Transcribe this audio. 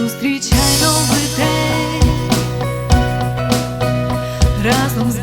Зустрічай новий день. Разом з